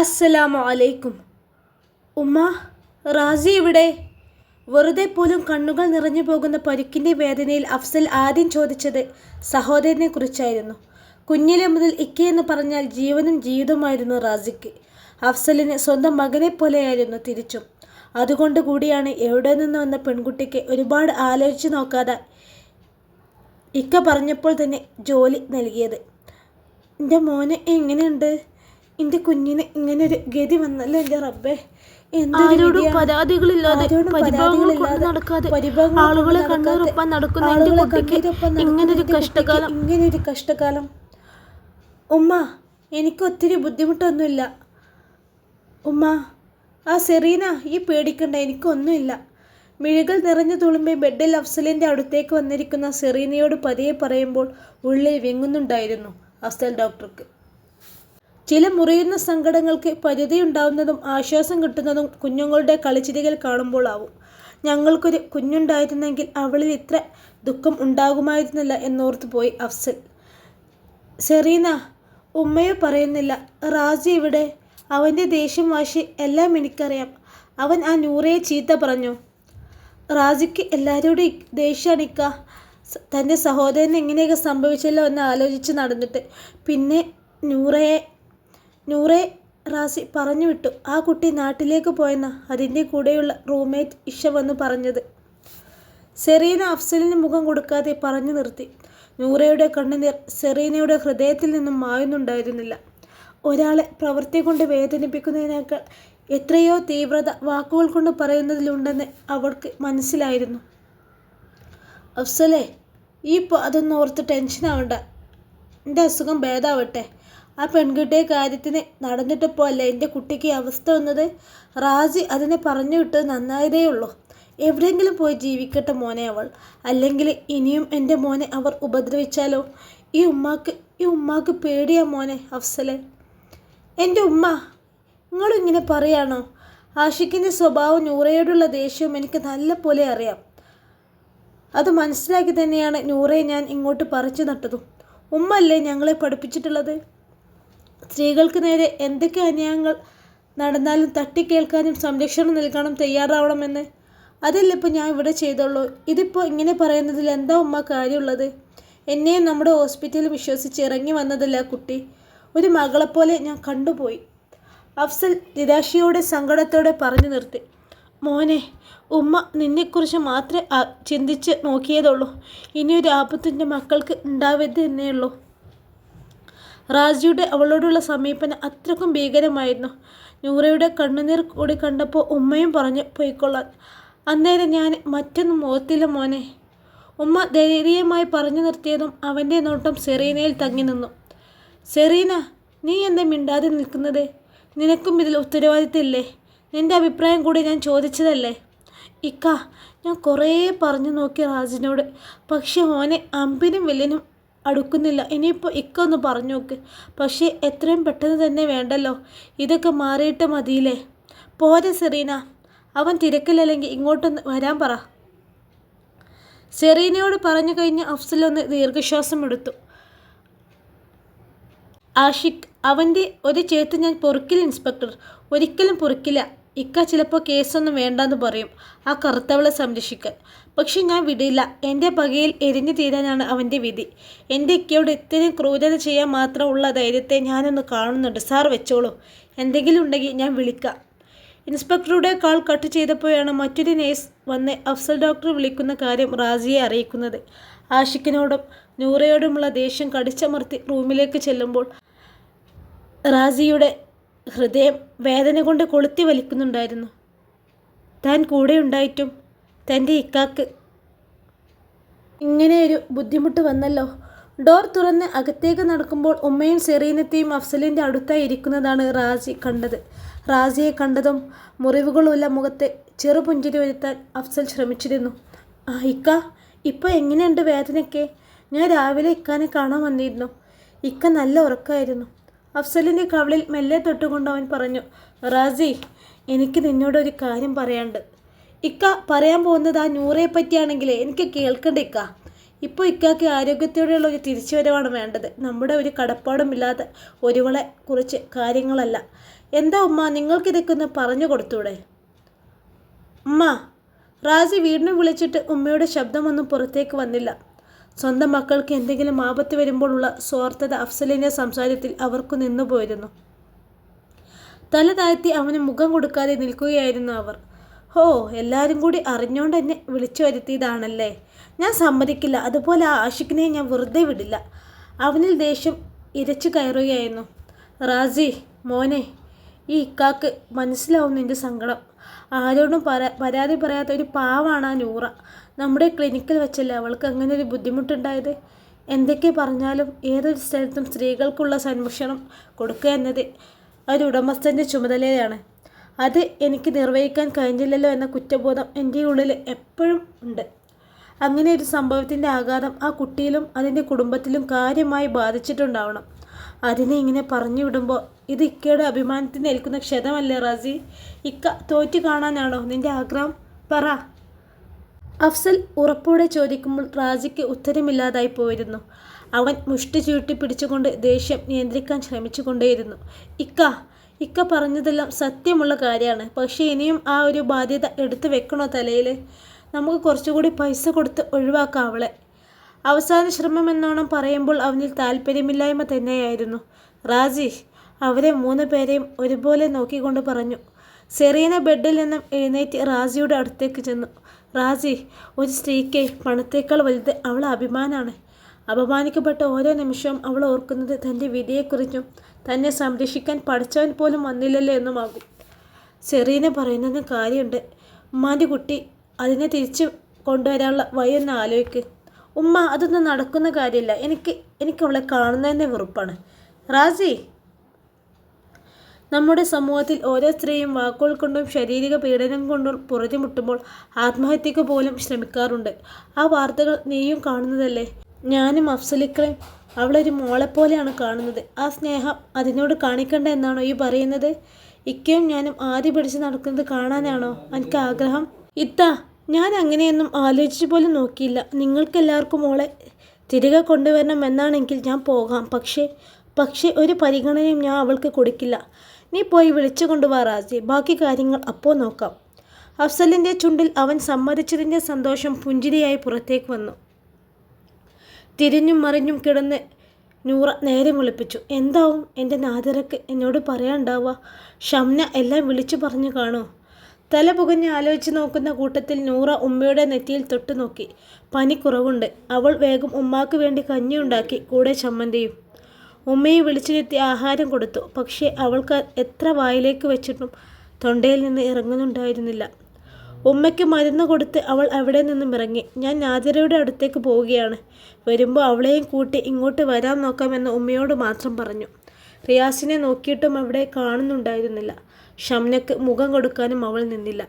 അസ്സലാമു അലൈക്കും ഉമ്മ റാസി ഇവിടെ. വെറുതെ പോലും കണ്ണുകൾ നിറഞ്ഞു പോകുന്ന പരുക്കിന്റെ വേദനയിൽ അഫ്സൽ ആദ്യം ചോദിച്ചത് സഹോദരനെ കുറിച്ചായിരുന്നു. കുഞ്ഞിലെ മുതൽ ഇക്കയെന്ന് പറഞ്ഞാൽ ജീവനും ജീവിതവുമായിരുന്നു റാസിക്ക്. അഫ്സലിന് സ്വന്തം മകനെ പോലെയായിരുന്നു തിരിച്ചും. അതുകൊണ്ട് കൂടിയാണ് എവിടെ നിന്ന് വന്ന പെൺകുട്ടിക്ക് ഒരുപാട് ആലോചിച്ച് നോക്കാതെ ഇക്ക പറഞ്ഞപ്പോൾ തന്നെ ജോലി നൽകിയത്. എന്റെ മോന് എങ്ങനെയുണ്ട്? എന്റെ കുഞ്ഞിന് ഇങ്ങനെ ഒരു ഗതി വന്നല്ലോ എന്റെ റബ്ബേ? ആരോടും. പരാതികളില്ലാതെ പരിഭവങ്ങളും പരിഭവങ്ങൾ കൊണ്ട് നടക്കാതെ ആളുകളെ കണ്ണീരൊപ്പം നടക്കുന്ന എന്റെ കുട്ടിക്ക് ഇങ്ങനൊരു കഷ്ടകാലം. ഇങ്ങനൊരു കഷ്ടകാലം. ഉമ്മ എനിക്ക് ഒത്തിരി ബുദ്ധിമുട്ടൊന്നുമില്ല. ഉമ്മ ആ സെറീന ഈ പേടിക്കണ്ട എനിക്കൊന്നുമില്ല മിഴികൾ നിറഞ്ഞു തുളുമ്പേ ബെഡിൽ അഫ്സലിന്റെ അടുത്തേക്ക് വന്നിരിക്കുന്ന സെറീനയോട് പതിയെ പറയുമ്പോൾ ഉള്ളിൽ വെങ്ങുന്നുണ്ടായിരുന്നു അഫ്സൽ ഡോക്ടർക്ക്. ചില മുറിയുന്ന സങ്കടങ്ങൾക്ക് പരിധിയുണ്ടാവുന്നതും ആശ്വാസം കിട്ടുന്നതും കുഞ്ഞുങ്ങളുടെ കളിച്ചിരികൾ കാണുമ്പോളാവും. ഞങ്ങൾക്കൊരു കുഞ്ഞുണ്ടായിരുന്നെങ്കിൽ അവളിൽ ഇത്ര ദുഃഖം ഉണ്ടാകുമായിരുന്നില്ല എന്നോർത്ത് പോയി അഫ്സൽ. സെറീന ഉമ്മയോ പറയുന്നില്ല റാജി ഇവിടെ അവന്റെ ദേഷ്യം വാശി എല്ലാം എനിക്കറിയാം. അവൻ ആ നൂറയെ ചീത്ത പറഞ്ഞു. റാജിക്ക് എല്ലാവരോടും സ- തന്റെ സഹോദരന് എങ്ങനെയൊക്കെ സംഭവിച്ചല്ലോ എന്ന് ആലോചിച്ച് നടന്നിട്ട്. പിന്നെ നൂറയെ നൂറെ റാസി പറഞ്ഞു വിട്ടു. ആ കുട്ടി നാട്ടിലേക്ക് പോയെന്ന അതിന്റെ കൂടെയുള്ള റൂംമേറ്റ് ഇഷ വന്ന് പറഞ്ഞത്. സെറീന അഫ്സലിന് മുഖം കൊടുക്കാതെ പറഞ്ഞു നിർത്തി. നൂറയുടെ കണ്ണുനീർ സെറീനയുടെ ഹൃദയത്തിൽ നിന്നും മായുന്നുണ്ടായിരുന്നില്ല. ഒരാളെ പ്രവൃത്തി കൊണ്ട് വേദനിപ്പിക്കുന്നതിനേക്കാൾ എത്രയോ തീവ്രത വാക്കുകൾ കൊണ്ട് പറയുന്നതിലുണ്ടെന്ന് അവൾക്ക് മനസ്സിലായിരുന്നു. അഫ്സലെ ഈ ഇപ്പോൾ അതൊന്നും ഓർത്ത് ടെൻഷനാവണ്ട. എന്റെ അസുഖം ഭേദാവട്ടെ. ആ പെൺകുട്ടിയെ കാര്യത്തിന് നടന്നിട്ടപ്പോൾ അല്ല എന്റെ കുട്ടിക്ക് അവസ്ഥ വന്നത്? റാജി അതിനെ പറഞ്ഞു വിട്ടത് നന്നായതേ ഉള്ളൂ. എവിടെയെങ്കിലും പോയി ജീവിക്കട്ടെ മോനെ അവൾ. അല്ലെങ്കിൽ ഇനിയും എന്റെ മോനെ അവർ ഉപദ്രവിച്ചാലോ? ഈ ഉമ്മാക്ക് ഈ ഉമ്മാക്ക് പേടിയാ മോനെ അഫ്സലെ. എന്റെ ഉമ്മ നിങ്ങളിങ്ങനെ പറയാണോ? ആഷിക്കിന്റെ സ്വഭാവം നൂറയോടുള്ള ദേഷ്യവും എനിക്ക് നല്ല പോലെ അറിയാം. അത് മനസ്സിലാക്കി തന്നെയാണ് നൂറയെ ഞാൻ ഇങ്ങോട്ട് പറിച്ചു നട്ടതും. ഉമ്മല്ലേ ഞങ്ങളെ പഠിപ്പിച്ചിട്ടുള്ളത്? സ്ത്രീകൾക്ക് നേരെ എന്തൊക്കെ അന്യായങ്ങൾ നടന്നാലും തട്ടിക്കേൾക്കാനും സംരക്ഷണം നൽകാനും തയ്യാറാവണമെന്ന് അതല്ല ഇപ്പോൾ ഞാൻ ഇവിടെ ചെയ്തുള്ളൂ. ഇതിപ്പോൾ ഇങ്ങനെ പറയുന്നതിൽ എന്താ ഉമ്മ കാര്യമുള്ളത്? എന്നെയും നമ്മുടെ ഹോസ്പിറ്റലിൽ വിശ്വസിച്ച് ഇറങ്ങി വന്നതല്ല കുട്ടി. ഒരു മകളെപ്പോലെ ഞാൻ കണ്ടുപോയി. അഫ്സൽ നിരാശയോടെ സങ്കടത്തോടെ പറഞ്ഞു നിർത്തി. മോനെ ഉമ്മ നിന്നെക്കുറിച്ച് മാത്രമേ ചിന്തിച്ച് നോക്കിയതുള്ളൂ ഇനിയൊരു ആപത്തിന്റെ മക്കൾക്ക് ഉണ്ടാവരുത് തന്നെയുള്ളൂ റാജിയുടെ അവളോടുള്ള സമീപനം അത്രക്കും ഭീകരമായിരുന്നു. നൂറയുടെ കണ്ണുനീർ കൂടി കണ്ടപ്പോൾ ഉമ്മയും പറഞ്ഞു പോയിക്കൊള്ളാൻ. അന്നേരം ഞാൻ മറ്റൊന്നും മുഖത്തില്ല മോനെ. ഉമ്മ ധൈര്യമായി പറഞ്ഞു നിർത്തിയതും അവന്റെ നോട്ടം സെറീനയിൽ തങ്ങി നിന്നു. സെറീന നീ എന്താ മിണ്ടാതെ നിൽക്കുന്നത്? നിനക്കും ഇതിൽ ഉത്തരവാദിത്തമില്ലേ? നിന്റെ അഭിപ്രായം കൂടി ഞാൻ ചോദിച്ചതല്ലേ? ഇക്ക ഞാൻ കുറേ പറഞ്ഞു നോക്കി റാജിനോട്. പക്ഷെ ഓനെ അമ്പിനും വില്ലിനും അടുക്കുന്നില്ല. ഇനിയിപ്പോൾ ഇക്ക ഒന്ന് പറഞ്ഞു നോക്ക്. പക്ഷേ എത്രയും പെട്ടെന്ന് തന്നെ വേണ്ടല്ലോ. ഇതൊക്കെ മാറിയിട്ട് മതിയില്ലേ? പോരെ സെറീന. അവൻ തിരക്കിലല്ലെങ്കിൽ ഇങ്ങോട്ടൊന്ന് വരാൻ പറ. സെറീനയോട് പറഞ്ഞു കഴിഞ്ഞ് അഫ്സലൊന്ന് ദീർഘശ്വാസം എടുത്തു. ആഷിഖ് അവന്റെ ഒരു ചേത്ത് ഞാൻ പൊറുക്കില്ല ഇൻസ്പെക്ടർ. ഒരിക്കലും പൊറുക്കില്ല. ഇക്ക ചിലപ്പോൾ കേസൊന്നും വേണ്ടെന്ന് പറയും. ആ കറുത്തവളെ സംരക്ഷിക്കാൻ. പക്ഷെ ഞാൻ വിടില്ല. എന്റെ പകയിൽ എരിഞ്ഞു തീരാനാണ് അവന്റെ വിധി. എന്റെ ഇക്കയോട് ഇത്രയും ക്രൂരത ചെയ്യാൻ മാത്രമുള്ള ധൈര്യത്തെ ഞാനൊന്ന് കാണുന്നുണ്ട്. സാർ വെച്ചോളൂ. എന്തെങ്കിലും ഉണ്ടെങ്കിൽ ഞാൻ വിളിക്കാം. ഇൻസ്പെക്ടറുടെ കാൾ കട്ട് ചെയ്തപ്പോഴാണ് മറ്റൊരു നേഴ്സ് വന്ന് അഫ്സൽ ഡോക്ടർ വിളിക്കുന്ന കാര്യം റാസിയെ അറിയിക്കുന്നത്. ആഷിക്കിനോടും നൂറയോടുമുള്ള ദേഷ്യം കടിച്ചമർത്തി റൂമിലേക്ക് ചെല്ലുമ്പോൾ റാസിയുടെ ഹൃദയം വേദന കൊണ്ട് കൊളുത്തി വലിക്കുന്നുണ്ടായിരുന്നു. താൻ കൂടെ ഉണ്ടായിട്ടും തന്റെ ഇക്കാക്ക്. ഇങ്ങനെ ഒരു ബുദ്ധിമുട്ട് വന്നല്ലോ. ഡോർ തുറന്ന് അകത്തേക്ക് നടക്കുമ്പോൾ ഉമ്മയും സെറീനത്തെയും അഫ്സലിന്റെ അടുത്തായി ഇരിക്കുന്നതാണ് റാസി കണ്ടത്. റാസിയെ കണ്ടതും മുറിവുകളുള്ള മുഖത്തെ ചെറുപുഞ്ചിരി വരുത്താൻ അഫ്സൽ ശ്രമിച്ചിരുന്നു. ആ ഇക്ക ഇപ്പോൾ എങ്ങനെയുണ്ട് വേദനയ്ക്ക്? ഞാൻ രാവിലെ ഇക്കാനെ കാണാൻ വന്നിരുന്നു. ഇക്ക നല്ല ഉറക്കമായിരുന്നു അഫ്സലിന്റെ കവളിൽ മെല്ലെ തൊട്ടുകൊണ്ട് അവൻ പറഞ്ഞു റാസി എനിക്ക് നിന്നോടൊരു കാര്യം പറയാണ്ട് ഇക്ക പറയാൻ പോകുന്നത് ആ നൂറയെ പറ്റിയാണെങ്കിലേ എനിക്ക് കേൾക്കണ്ട ഇക്ക? ഇപ്പോൾ ഇക്കാക്ക് ആരോഗ്യത്തോടെയുള്ള ഒരു തിരിച്ചുവരവാണ് വേണ്ടത്. നമ്മുടെ ഒരു കടപ്പാടും ഇല്ലാത്ത ഒരുവളെ കുറിച്ച് കാര്യങ്ങളല്ല. എന്താ ഉമ്മ നിങ്ങൾക്കിതൊക്കെ ഒന്ന് പറഞ്ഞു കൊടുത്തൂടെ? ഉമ്മ റാസി വീടിനെ വിളിച്ചിട്ട് ഉമ്മയുടെ ശബ്ദമൊന്നും പുറത്തേക്ക് വന്നില്ല. സ്വന്തം മക്കൾക്ക് എന്തെങ്കിലും ആപത്ത് വരുമ്പോഴുള്ള സ്വാർത്ഥത അഫ്സലിന്റെ സംസാരത്തിൽ അവർക്ക് നിന്നുപോയിരുന്നു. തല താഴ്ത്തി അവന് മുഖം കൊടുക്കാതെ നിൽക്കുകയായിരുന്നു അവർ. ഹോ എല്ലാവരും കൂടി അറിഞ്ഞുകൊണ്ട് എന്നെ വിളിച്ചു വരുത്തിയതാണല്ലേ? ഞാൻ സമ്മതിക്കില്ല. അതുപോലെ ആ ആഷിഖിനെ ഞാൻ വെറുതെ വിടില്ല. അവനിൽ ദേഷ്യം ഇരച്ചു കയറുകയായിരുന്നു. റാസി മോനെ ഈ ഇക്കാക്ക് മനസ്സിലാവും നിന്റെ സങ്കടം. ആരോടും പരാ പരാതി പറയാത്ത ഒരു പാവാണ് ആ നൂറ. നമ്മുടെ ക്ലിനിക്കിൽ വെച്ചല്ലേ അവൾക്ക് അങ്ങനെ ഒരു ബുദ്ധിമുട്ടുണ്ടായത്? എന്തൊക്കെ പറഞ്ഞാലും ഏതൊരു സ്ഥലത്തും സ്ത്രീകൾക്കുള്ള സംരക്ഷണം കൊടുക്കുക എന്നത് ഒരു ഉടമസ്ഥന്റെ ചുമതലയാണ്. അത് എനിക്ക് നിർവഹിക്കാൻ കഴിഞ്ഞില്ലല്ലോ എന്ന കുറ്റബോധം എന്റെ ഉള്ളിൽ എപ്പോഴും ഉണ്ട്. അങ്ങനെ ഒരു സംഭവത്തിന്റെ ആഘാതം ആ കുട്ടിയിലും അതിന്റെ കുടുംബത്തിലും കാര്യമായി ബാധിച്ചിട്ടുണ്ടാവണം. അതിനെ ഇങ്ങനെ പറഞ്ഞു വിടുമ്പോൾ ഇത് ഇക്കയുടെ അഭിമാനത്തിന് ഏൽക്കുന്ന ക്ഷതമല്ലേ റാസി? ഇക്ക തോറ്റു കാണാനാണോ നിന്റെ ആഗ്രഹം? പറ. അഫ്സൽ ഉറപ്പോടെ ചോദിക്കുമ്പോൾ റാജിക്ക് ഉത്തരമില്ലാതായി പോയിരുന്നു. അവൻ മുഷ്ടി ചുരുട്ടി പിടിച്ചുകൊണ്ട് ദേഷ്യം നിയന്ത്രിക്കാൻ ശ്രമിച്ചുകൊണ്ടേയിരുന്നു. ഇക്ക ഇക്ക പറഞ്ഞതെല്ലാം സത്യമുള്ള കാര്യമാണ്. പക്ഷേ ഇനിയും ആ ഒരു ബാധ്യത എടുത്തു വെക്കണോ തലയിൽ നമുക്ക് കുറച്ചുകൂടി പൈസ കൊടുത്ത് ഒഴിവാക്കാം അവളെ. അവസാന ശ്രമം എന്നോണം പറയുമ്പോൾ അവനിൽ താല്പര്യമില്ലായ്മ തന്നെയായിരുന്നു. റാജി അവരെ മൂന്ന് പേരെയും ഒരുപോലെ നോക്കിക്കൊണ്ട് പറഞ്ഞു. സെറീന ബെഡിൽ നിന്നും എഴുന്നേറ്റ് റാജിയുടെ അടുത്തേക്ക് ചെന്നു. റാജി ഒരു സ്ത്രീക്ക് പണത്തേക്കാൾ വലുത് അവളെ അഭിമാനമാണ് അപമാനിക്കപ്പെട്ട ഓരോ നിമിഷവും അവൾ ഓർക്കുന്നത് തന്റെ വിധിയെക്കുറിച്ചും തന്നെ സംരക്ഷിക്കാൻ പഠിച്ചവൻ പോലും വന്നില്ലല്ലോ എന്നുമാകും. സെറീന പറയുന്നതിന് കാര്യമുണ്ട്. ഉമ്മാന്റെ കുട്ടി അതിനെ തിരിച്ച് കൊണ്ടുവരാനുള്ള വഴി ഒന്ന് ആലോചിക്ക്. ഉമ്മ അതൊന്നും നടക്കുന്ന കാര്യമില്ല. എനിക്ക് എനിക്ക് അവളെ കാണുന്നതന്നെ വെറുപ്പാണ്. റാസി! നമ്മുടെ സമൂഹത്തിൽ ഓരോ സ്ത്രീയും വാക്കുകൾ കൊണ്ടും ശാരീരിക പീഡനം കൊണ്ടും പുറത്തുമുട്ടുമ്പോൾ ആത്മഹത്യക്ക് പോലും ശ്രമിക്കാറുണ്ട്. ആ വാർത്തകൾ നീയും കാണുന്നതല്ലേ? ഞാനും അഫ്സലിക്കളെയും അവളൊരു മോളെപ്പോലെയാണ് കാണുന്നത്. ആ സ്നേഹം അതിനോട് കാണിക്കണ്ട എന്നാണോ ഈ പറയുന്നത്? ഇക്കയും ഞാനും ആദ്യ പിടിച്ച് നടക്കുന്നത് കാണാനാണോ? എനിക്ക് ആഗ്രഹം. ഇത്ത ഞാൻ അങ്ങനെയൊന്നും ആലോചിച്ച് പോലും നോക്കിയില്ല. നിങ്ങൾക്കെല്ലാവർക്കും മോളെ തിരികെ കൊണ്ടുവരണം എന്നാണെങ്കിൽ ഞാൻ പോകാം. പക്ഷേ പക്ഷേ ഒരു പരിഗണനയും ഞാൻ അവൾക്ക് കൊടുക്കില്ല. നീ പോയി വിളിച്ചു കൊണ്ടുവാ റാജി ബാക്കി കാര്യങ്ങൾ അപ്പോൾ നോക്കാം. അഫ്സലിന്റെ ചുണ്ടിൽ അവൻ സമ്മതിച്ചതിന്റെ സന്തോഷം പുഞ്ചിരിയായി പുറത്തേക്ക് വന്നു. തിരിഞ്ഞും മറിഞ്ഞും കിടന്ന് നൂറ നേരെ വിളിപ്പിച്ചു എന്താവും? എന്റെ നാദിറക്ക് എന്നോട് പറയാണ്ടാവുക ഷംന എല്ലാം വിളിച്ചു പറഞ്ഞു കാണോ. തല പുകഞ്ഞ് ആലോചിച്ച് നോക്കുന്ന കൂട്ടത്തിൽ നൂറ ഉമ്മയുടെ നെറ്റിയിൽ തൊട്ട് നോക്കി. പനി കുറവുണ്ട്. അവൾ വേഗം ഉമ്മാക്ക് വേണ്ടി കഞ്ഞിയുണ്ടാക്കി കൂടെ ചമ്മന്തിയും. ഉമ്മയെ വിളിച്ചു വിളിച്ചിരുത്തി ആഹാരം കൊടുത്തു. പക്ഷേ അവൾക്ക് എത്ര വായിലേക്ക് വെച്ചിട്ടും തൊണ്ടയിൽ നിന്ന് ഇറങ്ങുന്നുണ്ടായിരുന്നില്ല. ഉമ്മയ്ക്ക് മരുന്ന് കൊടുത്ത് അവൾ അവിടെ നിന്നും ഇറങ്ങി. ഞാൻ നാദിരയുടെ അടുത്തേക്ക് പോവുകയാണ്. വരുമ്പോൾ അവളെയും കൂട്ടി ഇങ്ങോട്ട് വരാൻ നോക്കാമെന്ന് ഉമ്മയോട് മാത്രം പറഞ്ഞു. റിയാസിനെ നോക്കിയിട്ടും അവിടെ കാണുന്നുണ്ടായിരുന്നില്ല. ഷംനക്ക് മുഖം കൊടുക്കാനും അവൾ നിന്നില്ല.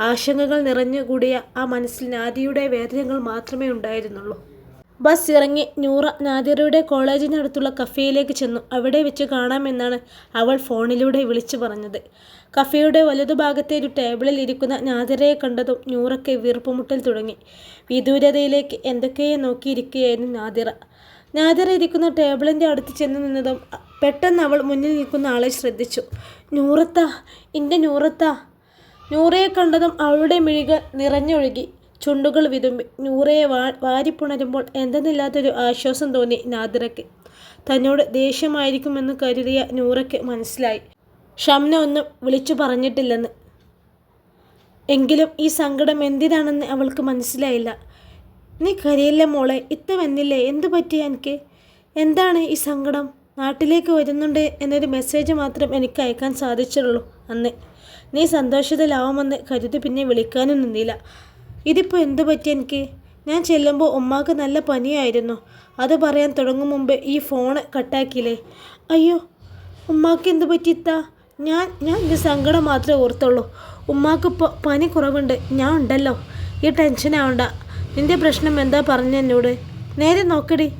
ആശങ്കകൾ നിറഞ്ഞുകൂടിയ ആ മനസ്സിൽ നാദിയുടെ വേദനകൾ മാത്രമേ ഉണ്ടായിരുന്നുള്ളൂ. ബസ് ഇറങ്ങി നൂറ നാദിറയുടെ കോളേജിനടുത്തുള്ള കഫേയിലേക്ക് ചെന്നു. അവിടെ വെച്ച് കാണാമെന്നാണ് അവൾ ഫോണിലൂടെ വിളിച്ചു പറഞ്ഞത്. കഫേയുടെ വലതുഭാഗത്തെ ഒരു ടേബിളിൽ ഇരിക്കുന്ന നാദിറയെ കണ്ടതും നൂറയ്ക്ക് വീർപ്പുമുട്ടൽ തുടങ്ങി. വിദൂരതയിലേക്ക് എന്തൊക്കെയോ നോക്കിയിരിക്കുകയായിരുന്നു നാദിറ നാദിറ ഇരിക്കുന്ന ടേബിളിന്റെ അടുത്ത് ചെന്ന് നിന്നതും പെട്ടെന്ന് അവൾ മുന്നിൽ നിൽക്കുന്ന ആളെ ശ്രദ്ധിച്ചു. നൂറത്ത എന്റെ നൂറത്ത. നൂറയെ കണ്ടതും അവളുടെ മിഴികൾ നിറഞ്ഞൊഴുകി. ചുണ്ടുകൾ വിതുമ്പി നൂറയെ വാ വാരിപ്പുണരുമ്പോൾ എന്തെന്നില്ലാത്തൊരു ആശ്വാസം തോന്നി നാദിറയ്ക്ക്. തന്നോട് ദേഷ്യമായിരിക്കുമെന്ന് കരുതിയ നൂറയ്ക്ക് മനസ്സിലായി. ഷംന ഒന്നും വിളിച്ചു പറഞ്ഞിട്ടില്ലെന്ന്. എങ്കിലും ഈ സങ്കടം എന്തിനാണെന്ന് അവൾക്ക് മനസ്സിലായില്ല. നീ കരയില്ല മോളെ ഇത്ത വന്നില്ലേ എന്തു പറ്റി എനിക്ക് എന്താണ് ഈ സങ്കടം? നാട്ടിലേക്ക് വരുന്നുണ്ട് എന്നൊരു മെസ്സേജ് മാത്രം എനിക്ക് അയക്കാൻ സാധിച്ചുള്ളൂ അന്ന്. നീ സന്തോഷത്തിലാവുമെന്ന് കരുതി പിന്നെ വിളിക്കാനും നിന്നില്ല. ഇതിപ്പോൾ എന്തു പറ്റി എനിക്ക്? ഞാൻ ചെല്ലുമ്പോൾ ഉമ്മാക്ക് നല്ല പനിയായിരുന്നു. അത് പറയാൻ തുടങ്ങും മുമ്പ് ഈ ഫോൺ കട്ടാക്കിയില്ലേ? അയ്യോ ഉമ്മാക്ക് എന്ത് പറ്റിത്താ ഞാൻ ഞാൻ എന്റെ സങ്കടം മാത്രമേ ഓർത്തുള്ളൂ. ഉമ്മാക്കിപ്പോൾ പനി കുറവുണ്ട്. ഞാൻ ഉണ്ടല്ലോ. ഈ ടെൻഷനാവണ്ട നിന്റെ പ്രശ്നം എന്താ പറഞ്ഞ എന്നോട്? നേരെ നോക്കടി.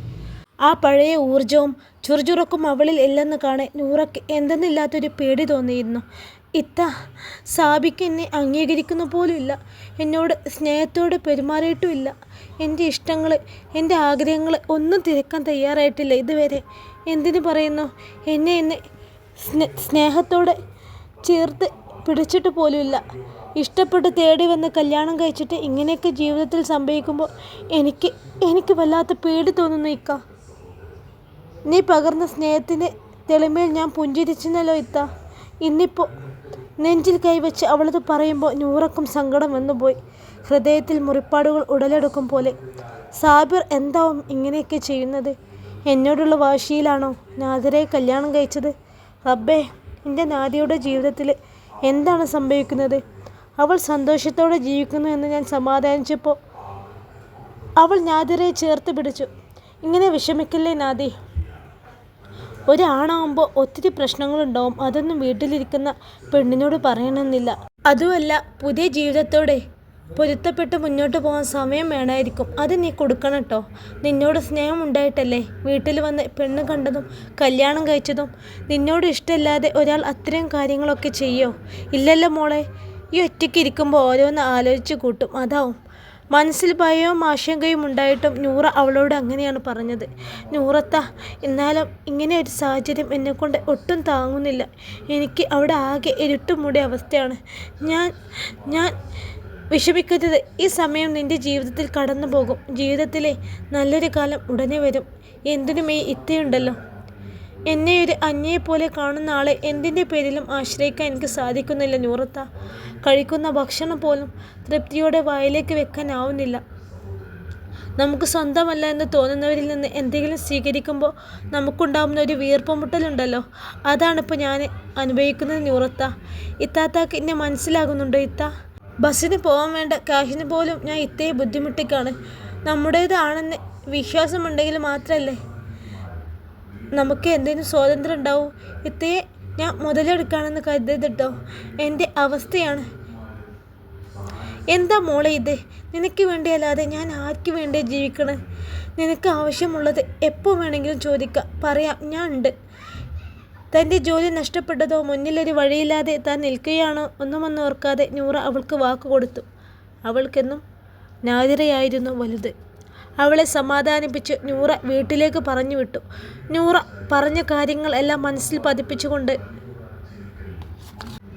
ആ പഴയ ഊർജവും ചുറുചുറുക്കും അവളിൽ ഇല്ലെന്ന് കാണെ നൂറക്ക് എന്തെന്നില്ലാത്തൊരു പേടി തോന്നിയിരുന്നു. ഇത്ത സാബിക്ക് എന്നെ അംഗീകരിക്കുന്ന പോലുമില്ല. എന്നോട് സ്നേഹത്തോടെ പെരുമാറിയിട്ടുമില്ല. എന്റെ ഇഷ്ടങ്ങൾ എന്റെ ആഗ്രഹങ്ങൾ ഒന്നും തിരക്കാൻ തയ്യാറായിട്ടില്ല ഇതുവരെ. എന്തിനു പറയുന്നു? എന്നെ എന്നെ സ്നേ സ്നേഹത്തോടെ ചേർത്ത് പിടിച്ചിട്ട് പോലുമില്ല. ഇഷ്ടപ്പെട്ട് തേടി വന്ന് കല്യാണം കഴിച്ചിട്ട് ഇങ്ങനെയൊക്കെ ജീവിതത്തിൽ സംഭവിക്കുമ്പോൾ എനിക്ക് എനിക്ക് വല്ലാത്ത പേടി തോന്നുന്നു ഇക്ക. നീ പകർന്ന സ്നേഹത്തിന്റെ തെളിമയിൽ ഞാൻ പുഞ്ചിരിച്ചെന്നല്ലോ ഇത്ത. ഇന്നിപ്പോൾ നെഞ്ചിൽ കൈവച്ച് അവളത് പറയുമ്പോൾ നൂറക്കും സങ്കടം വന്നുപോയി. ഹൃദയത്തിൽ മുറിപ്പാടുകൾ ഉടലെടുക്കും പോലെ സാബിർ എന്താവും ഇങ്ങനെയൊക്കെ ചെയ്യുന്നത്? എന്നോടുള്ള വാശിയിലാണോ നാദിരയെ കല്യാണം കഴിച്ചത്? റബ്ബേ എന്റെ നാദിയുടെ ജീവിതത്തിൽ എന്താണ് സംഭവിക്കുന്നത്? അവൾ സന്തോഷത്തോടെ ജീവിക്കുന്നു എന്ന് ഞാൻ സമാധാനിച്ചപ്പോൾ അവൾ നാദിരയെ ചേർത്ത് പിടിച്ചു. ഇങ്ങനെ വിഷമിക്കില്ലേ നാദി? ഒരാണാവുമ്പോൾ ഒത്തിരി പ്രശ്നങ്ങളുണ്ടാവും. അതൊന്നും വീട്ടിലിരിക്കുന്ന പെണ്ണിനോട് പറയണമെന്നില്ല. അതുമല്ല പുതിയ ജീവിതത്തോടെ പൊരുത്തപ്പെട്ട് മുന്നോട്ട് പോകാൻ സമയം വേണമായിരിക്കും. അത് നീ കൊടുക്കണം കേട്ടോ നിന്നോട് സ്നേഹം ഉണ്ടായിട്ടല്ലേ വീട്ടിൽ വന്ന് പെണ്ണ് കണ്ടതും കല്യാണം കഴിച്ചതും? നിന്നോട് ഇഷ്ടമില്ലാതെ ഒരാൾ അത്രയും കാര്യങ്ങളൊക്കെ ചെയ്യോ? ഇല്ലല്ലോ മോളെ ഈ ഒറ്റയ്ക്ക് ഇരിക്കുമ്പോൾ ഓരോന്ന് ആലോചിച്ച് കൂട്ടും. അതാവും. മനസ്സിൽ ഭയവും ആശങ്കയും ഉണ്ടായിട്ടും നൂറ അവളോട് അങ്ങനെയാണ് പറഞ്ഞത്. നൂറത്ത എന്നാലും ഇങ്ങനെ ഒരു സാഹചര്യം എന്നെക്കൊണ്ട് ഒട്ടും താങ്ങുന്നില്ല. എനിക്ക് അവിടെ ആകെ ഇരുട്ടുമൂടിയ അവസ്ഥയാണ്. ഞാൻ ഞാൻ വിഷമിക്കരുത്. ഈ സമയം നിന്റെ ജീവിതത്തിൽ കടന്നു പോകും ജീവിതത്തിലെ നല്ലൊരു കാലം ഉടനെ വരും. എന്തിനും ഈ ഇത്തയുണ്ടല്ലോ. എന്നെ ഒരു അന്യയെപ്പോലെ കാണുന്ന ആളെ എന്തിന്റെ പേരിലും ആശ്രയിക്കാൻ എനിക്ക് സാധിക്കുന്നില്ല നൂറത്ത. കഴിക്കുന്ന ഭക്ഷണം പോലും തൃപ്തിയോടെ വായിലേക്ക് വെക്കാനാവുന്നില്ല. നമുക്ക് സ്വന്തമല്ല എന്ന് തോന്നുന്നവരിൽ നിന്ന് എന്തെങ്കിലും സ്വീകരിക്കുമ്പോൾ നമുക്കുണ്ടാകുന്ന ഒരു വീർപ്പുമുട്ടലുണ്ടല്ലോ. അതാണിപ്പോൾ ഞാൻ അനുഭവിക്കുന്നത് നൂറത്ത. ഇത്താത്താക്ക് എന്നെ മനസ്സിലാകുന്നുണ്ടോ ഇത്ത? ബസ്സിന് പോകാൻ വേണ്ട കാശിന് പോലും ഞാൻ ഇത്തയെ ബുദ്ധിമുട്ടിക്കാണ്. നമ്മുടേതാണെന്ന് വിശ്വാസമുണ്ടെങ്കിൽ മാത്രമല്ലേ? നമുക്ക് എന്തെങ്കിലും സ്വാതന്ത്ര്യം ഉണ്ടാവും. ഇത്തയെ ഞാൻ മുതലെടുക്കുകയാണെന്ന് കരുതരുതട്ടോ. എന്റെ അവസ്ഥയാണ്. എന്താ മോളെ ഇത്? നിനക്ക് വേണ്ടിയല്ലാതെ ഞാൻ ആർക്ക് വേണ്ടി ജീവിക്കണം? നിനക്ക് ആവശ്യമുള്ളത് എപ്പോൾ വേണമെങ്കിലും ചോദിക്കാം. പറയാം ഞാൻ ഉണ്ട്. തന്റെ ജോലി നഷ്ടപ്പെട്ടതോ മുന്നിലൊരു വഴിയില്ലാതെ താൻ നിൽക്കുകയാണോ ഒന്നുമൊന്നും ഓർക്കാതെ നൂറ അവൾക്ക് വാക്ക് കൊടുത്തു. അവൾക്കെന്നും നാദിരയായിരുന്നു വലുത്. അവളെ സമാധാനിപ്പിച്ച് നൂറ വീട്ടിലേക്ക് പറഞ്ഞു വിട്ടു. നൂറ പറഞ്ഞ കാര്യങ്ങൾ എല്ലാം മനസ്സിൽ പതിപ്പിച്ചുകൊണ്ട്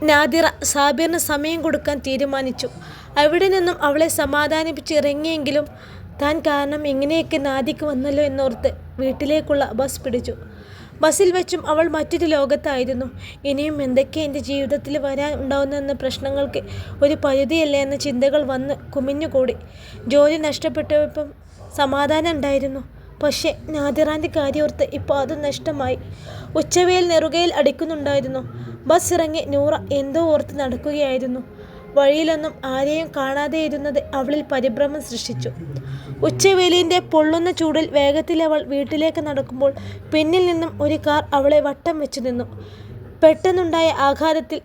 നാദിറ സാബിറിന് സമയം കൊടുക്കാൻ തീരുമാനിച്ചു. അവിടെ നിന്നും അവളെ സമാധാനിപ്പിച്ച് ഇറങ്ങിയെങ്കിലും താൻ കാരണം ഇങ്ങനെയൊക്കെ നാദിക്ക് വന്നല്ലോ എന്നോർത്ത് വീട്ടിലേക്കുള്ള ബസ് പിടിച്ചു. ബസ്സിൽ വെച്ചും അവൾ മറ്റൊരു ലോകത്തായിരുന്നു. ഇനിയും എന്തൊക്കെ എന്റെ ജീവിതത്തിൽ വരാൻ ഉണ്ടാവുന്നെന്ന പ്രശ്നങ്ങൾക്ക് ഒരു പരിധിയല്ലേ എന്ന ചിന്തകൾ വന്ന് കുമിഞ്ഞുകൂടി. ജോലി നഷ്ടപ്പെട്ടപ്പം സമാധാനം ഉണ്ടായിരുന്നു. പക്ഷേ നാദിറാന്റെ കാര്യോർത്ത് ഇപ്പോൾ അത് നഷ്ടമായി. ഉച്ചവേൽ നെറുകയിൽ അടിക്കുന്നുണ്ടായിരുന്നു. ബസ് ഇറങ്ങി നൂറ എന്തോ ഓർത്ത് നടക്കുകയായിരുന്നു. വഴിയിലൊന്നും ആരെയും കാണാതെ ഇരുന്നത് അവളിൽ പരിഭ്രമം സൃഷ്ടിച്ചു. ഉച്ചവേലിന്റെ പൊള്ളുന്ന ചൂടിൽ വേഗത്തിൽ അവൾ വീട്ടിലേക്ക് നടക്കുമ്പോൾ പിന്നിൽ നിന്നും ഒരു കാർ അവളെ വട്ടം വെച്ചു നിന്നു. പെട്ടെന്നുണ്ടായ ആഘാതത്തിൽ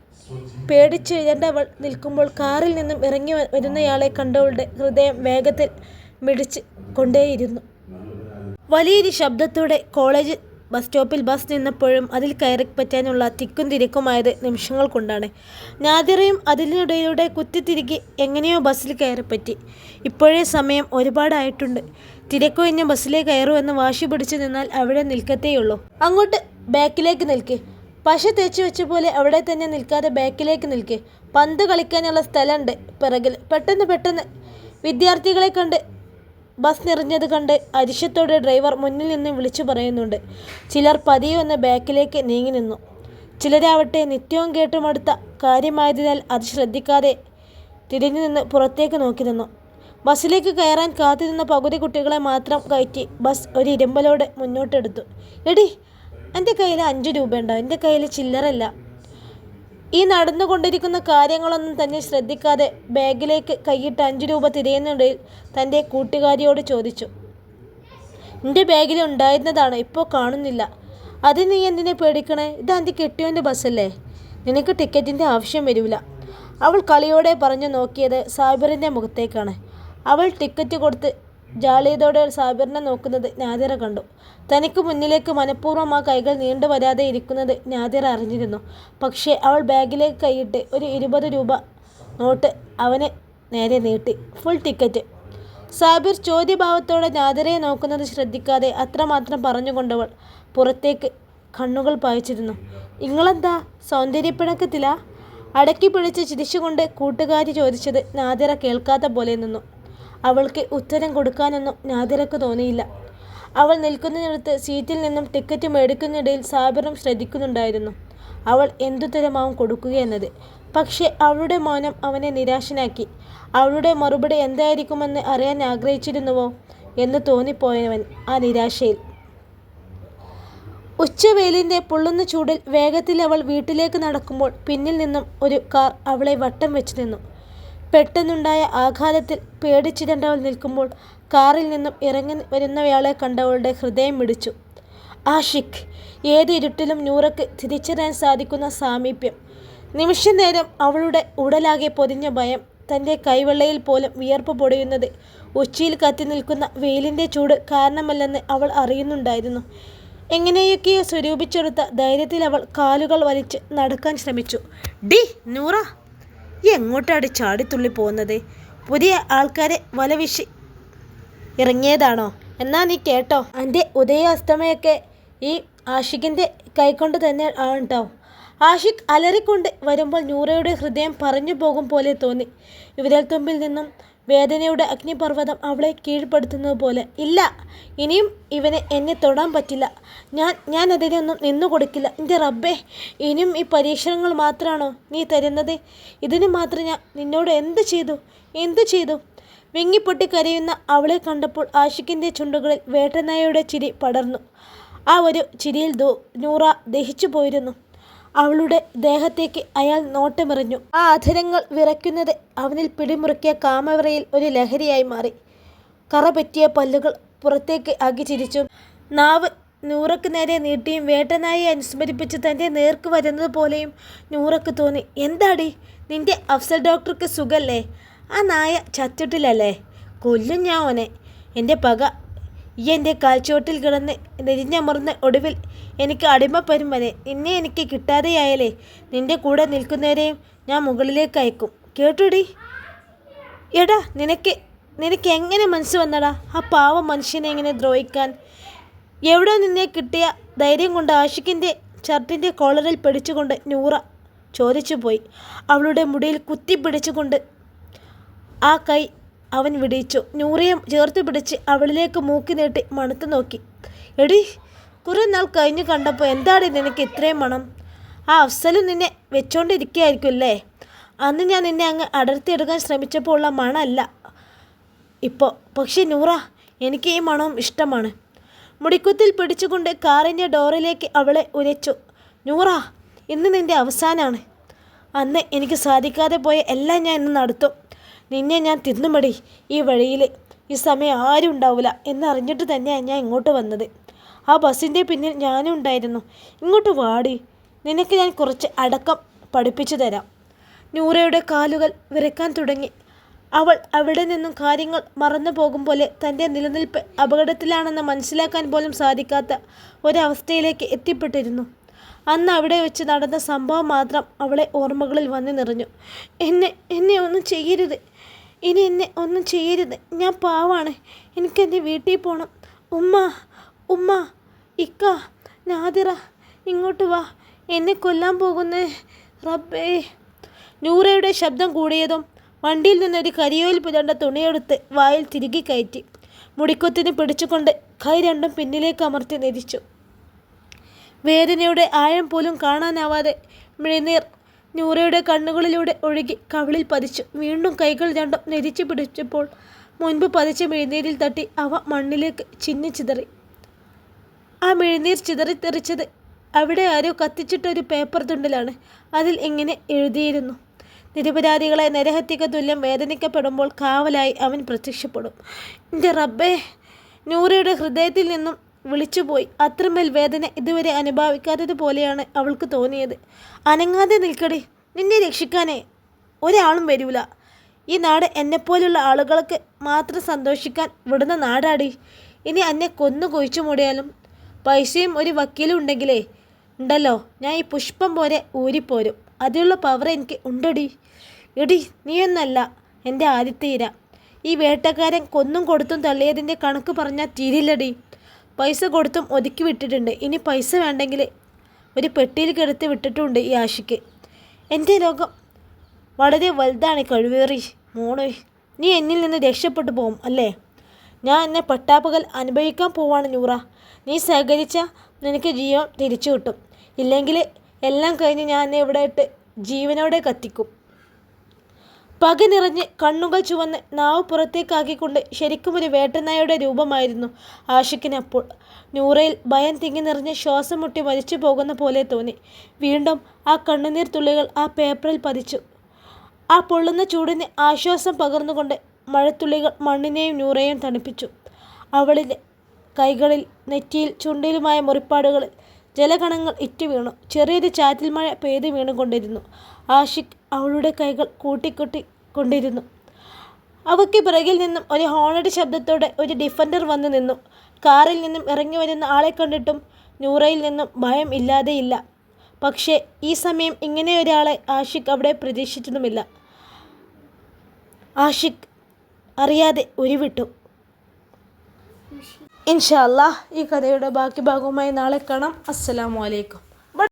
പേടിച്ചെഴുതേണ്ടവൾ നിൽക്കുമ്പോൾ കാറിൽ നിന്നും ഇറങ്ങി വരുന്നയാളെ കണ്ടവളുടെ ഹൃദയം വേഗത്തിൽ മിടിച്ച് കൊണ്ടേയിരുന്നു. വലിയൊരു ശബ്ദത്തോടെ കോളേജ് ബസ് സ്റ്റോപ്പിൽ ബസ് നിന്നപ്പോഴും അതിൽ കയറി പറ്റാനുള്ള തിക്കും തിരക്കുമായത് നിമിഷങ്ങൾ കൊണ്ടാണ്. നാദിറയും അതിനിടയിലൂടെ കുത്തിത്തിരികെ എങ്ങനെയോ ബസ്സിൽ കയറിപ്പറ്റി. ഇപ്പോഴേ സമയം ഒരുപാടായിട്ടുണ്ട്. തിരക്കൊഴിഞ്ഞ ബസ്സിലേ കയറൂ എന്ന് വാശി പിടിച്ചു നിന്നാൽ അവിടെ നിൽക്കത്തേയുള്ളൂ. അങ്ങോട്ട് ബാക്കിലേക്ക് നിൽക്കേ. പശ തേച്ച് വെച്ച പോലെ അവിടെ തന്നെ നിൽക്കാതെ ബാക്കിലേക്ക് നിൽക്കേ. പന്ത് കളിക്കാനുള്ള സ്ഥലമുണ്ട് പിറകിൽ. പെട്ടെന്ന് പെട്ടെന്ന് വിദ്യാർത്ഥികളെ കണ്ട് ബസ് നിറഞ്ഞത് കണ്ട് അരിശത്തോടെ ഡ്രൈവർ മുന്നിൽ നിന്ന് വിളിച്ചു പറയുന്നുണ്ട്. ചിലർ പതിയെ ഒന്ന് ബാക്കിലേക്ക് നീങ്ങി നിന്നു. ചിലരാവട്ടെ നിത്യവും കേട്ടുമടുത്ത കാര്യമായതിനാൽ അത് ശ്രദ്ധിക്കാതെ തിരിഞ്ഞു നിന്ന് പുറത്തേക്ക് നോക്കി നിന്നു. ബസ്സിലേക്ക് കയറാൻ കാത്തിരുന്ന പകുതി കുട്ടികളെ മാത്രം കയറ്റി ബസ് ഒരു ഇരുമ്പലോടെ മുന്നോട്ടെടുത്തു. എടി എന്റെ കയ്യിൽ അഞ്ച് രൂപയുണ്ടോ? എന്റെ കയ്യിൽ ചില്ലറല്ല ഈ നടന്നുകൊണ്ടിരിക്കുന്ന കാര്യങ്ങളൊന്നും തന്നെ ശ്രദ്ധിക്കാതെ ബാഗിലേക്ക് കൈയിട്ട് അഞ്ച് രൂപ തിരയുന്നിടയിൽ തന്റെ കൂട്ടുകാരിയോട് ചോദിച്ചു എന്റെ ബാഗിൽ ഉണ്ടായിരുന്നതാണ് ഇപ്പോൾ കാണുന്നില്ല. അത് നീ എന്തിനെ പേടിക്കണേ? ഇത് എന്റെ കെട്ടിയോന്റെ ബസ്സല്ലേ? നിനക്ക് ടിക്കറ്റിന്റെ ആവശ്യം വരില്ല. അവൾ കളിയോടെ പറഞ്ഞു നോക്കിയത് സാബിറിന്റെ മുഖത്തേക്കാണ്. അവൾ ടിക്കറ്റ് കൊടുത്ത് ജാളിയതോടെ സാബിറിനെ നോക്കുന്നത് നാദിറ കണ്ടു. തനിക്ക് മുന്നിലേക്ക് മനഃപൂർവം ആ കൈകൾ നീണ്ടു വരാതെ ഇരിക്കുന്നത് നാദിറ അറിഞ്ഞിരുന്നു. പക്ഷേ അവൾ ബാഗിലേക്ക് കൈയിട്ട് ഒരു ഇരുപത് രൂപ നോട്ട് അവനെ നേരെ നീട്ടി. Full ticket. സാബിർ ചോദ്യഭാവത്തോടെ നാദിറയെ നോക്കുന്നത് ശ്രദ്ധിക്കാതെ അത്രമാത്രം പറഞ്ഞുകൊണ്ടവൾ പുറത്തേക്ക് കണ്ണുകൾ പായിച്ചിരുന്നു. ഇങ്ങളെന്താ സൗന്ദര്യപ്പിണക്കത്തിലാ അടക്കി പിടിച്ച് ചിരിച്ചുകൊണ്ട് കൂട്ടുകാരി ചോദിച്ചത് നാദിറ കേൾക്കാത്ത പോലെ നിന്നു. അവൾക്ക് ഉത്തരം കൊടുക്കാനൊന്നും നാദിറക്ക് തോന്നിയില്ല. അവൾ നിൽക്കുന്നിടത്ത് സീറ്റിൽ നിന്നും ടിക്കറ്റ് മേടിക്കുന്നിടയിൽ സാബിറും ശ്രദ്ധിക്കുന്നുണ്ടായിരുന്നു. അവൾ എന്തുതരമാവും കൊടുക്കുകയെന്നത് പക്ഷേ അവളുടെ മൗനം അവനെ നിരാശനാക്കി. അവളുടെ മറുപടി എന്തായിരിക്കുമെന്ന് അറിയാൻ ആഗ്രഹിച്ചിരുന്നുവോ എന്ന് തോന്നിപ്പോയവൻ ആ നിരാശയിൽ. ഉച്ചവെയിലിന്റെ പൊള്ളുന്ന ചൂടിൽ വേഗത്തിൽ അവൾ വീട്ടിലേക്ക് നടക്കുമ്പോൾ പിന്നിൽ നിന്നും ഒരു കാർ അവളെ വട്ടം വെച്ച് നിന്നു. പെട്ടെന്നുണ്ടായ ആഘാതത്തിൽ പേടിച്ചിടണ്ടവൾ നിൽക്കുമ്പോൾ കാറിൽ നിന്നും ഇറങ്ങി വരുന്നയാളെ കണ്ടവളുടെ ഹൃദയം മിടിച്ചു ആഷിഖ് ഏത് ഇരുട്ടിലും നൂറക്ക് തിരിച്ചറിയാൻ സാധിക്കുന്ന സാമീപ്യം. നിമിഷ നേരം അവളുടെ ഉടലാകെ പൊതിഞ്ഞ ഭയം തന്റെ കൈവെള്ളയിൽ പോലും വിയർപ്പ് പൊടിയുന്നത് ഉച്ചിയിൽ കത്തി നിൽക്കുന്ന വെയിലിന്റെ ചൂട് കാരണമല്ലെന്ന് അവൾ അറിയുന്നുണ്ടായിരുന്നു. എങ്ങനെയൊക്കെയോ സ്വരൂപിച്ചെടുത്ത ധൈര്യത്തിൽ അവൾ കാലുകൾ വലിച്ച് നടക്കാൻ ശ്രമിച്ചു. ഡി നൂറ. ഈ എങ്ങോട്ടാണ് ചാടിത്തുള്ളി പോകുന്നത്? പുതിയ ആൾക്കാരെ വലവിശി ഇറങ്ങിയതാണോ? എന്നാ നീ കേട്ടോ. എന്റെ ഉദയ അസ്തമയൊക്കെ ഈ ആഷിഖിന്റെ കൈകൊണ്ട് തന്നെ ആണ്ടോ ആഷിഖ് അലറിക്കൊണ്ട് വരുമ്പോൾ നൂറയുടെ ഹൃദയം പറഞ്ഞു പോകും പോലെ തോന്നി. വിരൽത്തുമ്പിൽ നിന്നും വേദനയുടെ അഗ്നിപർവതം അവളെ കീഴ്പ്പെടുത്തുന്നത് പോലെ. ഇല്ല ഇനിയും ഇവനെ എന്നെ തൊടാൻ പറ്റില്ല. ഞാൻ ഞാൻ അതിനൊന്നും നിന്നു കൊടുക്കില്ല. എന്റെ റബ്ബേ ഇനിയും ഈ പരീക്ഷണങ്ങൾ മാത്രമാണോ നീ തരുന്നത്? ഇതിന് മാത്രം ഞാൻ നിന്നോട് എന്ത് ചെയ്തു? എന്ത് ചെയ്തു? വിങ്ങിപ്പൊട്ടി കരയുന്ന അവളെ കണ്ടപ്പോൾ ആഷിഖിന്റെ ചുണ്ടുകളിൽ വേട്ടനായയുടെ ചിരി പടർന്നു. ആ ഒരു ചിരിയിൽ ദോ നൂറ ദഹിച്ചു പോയിരുന്നു അവളുടെ ദേഹത്തേക്ക് അയാൾ നോട്ടമെറിഞ്ഞു. ആ അധരങ്ങൾ വിറയ്ക്കുന്നത് അവനിൽ പിടിമുറുക്കിയ കാമവറയിൽ ഒരു ലഹരിയായി മാറി. കറ പറ്റിയ പല്ലുകൾ പുറത്തേക്ക് അകിചിരിച്ചു ചിരിച്ചു. നാവ് നൂറക്ക് നേരെ നീട്ടിയും വേട്ടനായെ അനുസ്മരിപ്പിച്ച് തന്റെ നേർക്ക് വരുന്നത് പോലെയും നൂറക്ക് തോന്നി. എന്താടി? നിന്റെ അഫ്സൽ ഡോക്ടർക്ക് സുഖല്ലേ? ആ നായ ചത്തിട്ടില്ലല്ലേ? കൊല്ലും ഞാൻ ഓനെ എന്റെ പക ഈ എന്റെ കാൽച്ചുവട്ടിൽ കിടന്ന് നെരിഞ്ഞമർന്ന് ഒടുവിൽ എനിക്ക് അടിമപ്പരും വരെ നിന്നെ എനിക്ക് കിട്ടാതെയായാലേ നിന്റെ കൂടെ നിൽക്കുന്നവരെയും ഞാൻ മുകളിലേക്ക് അയക്കും. കേട്ടുടി? എടാ നിനക്ക് നിനക്ക് എങ്ങനെ മനസ്സ് വന്നടാ? ആ പാവ മനുഷ്യനെ എങ്ങനെ ദ്രോഹിക്കാൻ? എവിടെ നിന്നെ കിട്ടിയ ധൈര്യം കൊണ്ട് ആഷിഖിന്റെ ഷർട്ടിന്റെ കോളറിൽ പിടിച്ചുകൊണ്ട് നൂറ ചോദിച്ചു പോയി. അവളുടെ മുടിയിൽ കുത്തി പിടിച്ചുകൊണ്ട് ആ കൈ അവൻ വിടിയിച്ചു. നൂറിയെ ചേർത്ത് പിടിച്ച് അവളിലേക്ക് മൂക്കി നീട്ടി മണത്ത് നോക്കി. എടി കുറേ നാൾ കഴിഞ്ഞ് കണ്ടപ്പോൾ എന്താണ് നിനക്ക് ഇത്രയും മണം? ആ അഫ്സലും നിന്നെ വെച്ചോണ്ടിരിക്കുകയായിരിക്കും അല്ലേ അന്ന് ഞാൻ നിന്നെ അങ്ങ് അടർത്തിയെടുക്കാൻ ശ്രമിച്ചപ്പോൾ ഉള്ള മണമല്ല. ഇപ്പോൾ പക്ഷേ നൂറ എനിക്ക് ഈ മണവും ഇഷ്ടമാണ്. മുടിക്കുത്തിൽ പിടിച്ചുകൊണ്ട് കാറിന്റെ ഡോറിലേക്ക് അവളെ ഉരച്ചു. നൂറ ഇന്ന് നിന്റെ അവസാനമാണ് അന്ന് എനിക്ക് സാധിക്കാതെ പോയ എല്ലാം ഞാൻ ഇന്ന് നടത്തും. നിന്നെ ഞാൻ തിന്നുമടി ഈ വഴിയിൽ ഈ സമയം ആരും ഉണ്ടാവില്ല എന്നറിഞ്ഞിട്ട് തന്നെയാണ് ഞാൻ ഇങ്ങോട്ട് വന്നത്. ആ ബസ്സിന്റെ പിന്നിൽ ഞാനും ഉണ്ടായിരുന്നു. ഇങ്ങോട്ട് വാടി. നിനക്ക് ഞാൻ കുറച്ച് അടക്കം പഠിപ്പിച്ചു തരാം. നൂറയുടെ കാലുകൾ വിറക്കാൻ തുടങ്ങി. അവൾ അവിടെ നിന്നും കാര്യങ്ങൾ മറന്നു പോകും പോലെ തന്റെ നിലനിൽപ്പ് അപകടത്തിലാണെന്ന് മനസ്സിലാക്കാൻ പോലും സാധിക്കാത്ത ഒരവസ്ഥയിലേക്ക് എത്തിപ്പെട്ടിരുന്നു. അന്ന് അവിടെ വെച്ച് നടന്ന സംഭവം മാത്രം അവളെ ഓർമ്മകളിൽ വന്നു നിറഞ്ഞു. എന്നെ എന്നെ ഒന്നും ചെയ്യരുത്. ഇനി എന്നെ ഒന്നും ചെയ്യരുത്. ഞാൻ പാവാണ്. എനിക്കെന്റെ വീട്ടിൽ പോകണം ഉമ്മ ഉമ്മ ഇക്ക നാദിറ ഇങ്ങോട്ട് വാ. എന്നെ കൊല്ലാൻ പോകുന്നേ. റബ്ബേ. നൂറയുടെ ശബ്ദം കൂടിയതും വണ്ടിയിൽ നിന്നൊരു കരിയോയിൽ പുതണ്ട തുണിയെടുത്ത് വായിൽ തിരികെ കയറ്റി മുടിക്കൊത്തിന് പിടിച്ചുകൊണ്ട് കൈ രണ്ടും പിന്നിലേക്ക് അമർത്തി നിരിച്ചു. വേദനയുടെ ആഴം പോലും കാണാനാവാതെ മിഴിനീർ നൂറയുടെ കണ്ണുകളിലൂടെ ഒഴുകി കവിളിൽ പതിച്ചു. വീണ്ടും കൈകൾ രണ്ടും നെരിച്ചു പിടിച്ചപ്പോൾ മുൻപ് പതിച്ച മിഴിനീരിൽ തട്ടി അവ മണ്ണിലേക്ക് ചിന്നി ചിതറി. ആ മെഴുന്നീർ ചിതറിത്തെറിച്ചത് അവിടെ ആരോ കത്തിച്ചിട്ടൊരു പേപ്പർ തുണ്ടിലാണ്. അതിൽ ഇങ്ങനെ എഴുതിയിരുന്നു. നിരപരാധികളെ നരഹത്യക്ക് തുല്യം വേദനിക്കപ്പെടുമ്പോൾ കാവലായി അവൻ പ്രത്യക്ഷപ്പെടും. എന്റെ റബ്ബേ നൂറയുടെ ഹൃദയത്തിൽ നിന്നും വിളിച്ചുപോയി. അത്രമേൽ വേദന ഇതുവരെ അനുഭവിക്കാത്തതുപോലെയാണ് അവൾക്ക് തോന്നിയത്. അനങ്ങാതെ നിൽക്കടി. നിന്നെ രക്ഷിക്കാനേ. ഒരാളും വരൂല. ഈ നാട് എന്നെപ്പോലുള്ള ആളുകൾക്ക് മാത്രം സന്തോഷിക്കാൻ വിടുന്ന നാടാടി. ഇനി എന്നെ കൊന്നു കൊഴിച്ചു മൂടിയാലും പൈസയും ഒരു വക്കീലും ഉണ്ടെങ്കിലേ ഉണ്ടല്ലോ ഞാൻ ഈ പുഷ്പം പോലെ ഊരിപ്പോരും. അതിലുള്ള പവർ എനിക്ക് ഉണ്ടടി. എടി നീയൊന്നല്ല എന്റെ ആദ്യത്തെ ഇര. ഈ വേട്ടക്കാരൻ കൊന്നും കൊടുത്തും തള്ളിയതിന്റെ കണക്ക് പറഞ്ഞാൽ തീരില്ലടി. പൈസ കൊടുത്തും ഒതുക്കി വിട്ടിട്ടുണ്ട്. ഇനി പൈസ വേണ്ടെങ്കിൽ ഒരു പെട്ടിയിൽ കിടത്തി വിട്ടിട്ടുണ്ട് ഈ ആഷിക്ക് എന്റെ ലോകം വളരെ വലുതാണ് കഴിവേറി മോണോ നീ എന്നിൽ നിന്ന് രക്ഷപ്പെട്ടു പോകും അല്ലേ? ഞാൻ എന്നെ പട്ടാപ്പകൽ അനുഭവിക്കാൻ പോവാണ് നൂറ. നീ സഹകരിച്ച നിനക്ക് ജീവൻ തിരിച്ചു കിട്ടും. ഇല്ലെങ്കിൽ എല്ലാം കഴിഞ്ഞ് ഞാൻ എന്നെ ഇവിടെ ഇട്ട് ജീവനോടെ കത്തിക്കും. പക നിറഞ്ഞ് കണ്ണുകൾ ചുവന്ന് നാവ് പുറത്തേക്കാക്കിക്കൊണ്ട് ശരിക്കും ഒരു വേട്ടനായയുടെ രൂപമായിരുന്നു ആഷിക്കിനപ്പോൾ നൂറയിൽ ഭയം തിങ്ങി നിറഞ്ഞ് ശ്വാസം മുട്ടി മരിച്ചു പോകുന്ന പോലെ തോന്നി. വീണ്ടും ആ കണ്ണുനീർ തുള്ളികൾ ആ പേപ്പറിൽ പതിച്ചു. ആ പൊള്ളുന്ന ചൂടിന് ആശ്വാസം പകർന്നുകൊണ്ട് മഴത്തുള്ളികൾ മണ്ണിനെയും നൂറേയും തണുപ്പിച്ചു. അവളിലെ കൈകളിൽ നെറ്റിയിൽ ചുണ്ടിലുമായ മുറിപ്പാടുകളിൽ ജലകണങ്ങൾ ഇറ്റു വീണു. ചെറിയൊരു ചാറ്റിൽ മഴ പെയ്തു വീണുകൊണ്ടിരുന്നു. ആഷിഖ് അവളുടെ കൈകൾ കൂട്ടിക്കൊട്ടി കൊണ്ടിരുന്നു. അവയ്ക്ക് പിറകിൽ നിന്നും ഒരു ഹോണടി ശബ്ദത്തോടെ ഒരു ഡിഫൻഡർ വന്നു നിന്നു. കാറിൽ നിന്നും ഇറങ്ങി വരുന്ന ആളെ കണ്ടിട്ടും നൂറയിൽ നിന്നും ഭയം ഇല്ലാതെയില്ല. പക്ഷേ ഈ സമയം ഇങ്ങനെ ഒരാളെ ആഷിഖ് അവിടെ പ്രതീക്ഷിച്ചതുമില്ല. ആഷിഖ് അറിയാതെ ഉരുവിട്ടു. ഇൻഷാ അല്ലാ ഈ കഥയുടെ ബാക്കി ഭാഗവുമായി നാളെ കാണാം. അസ്സലാമു അലൈക്കും.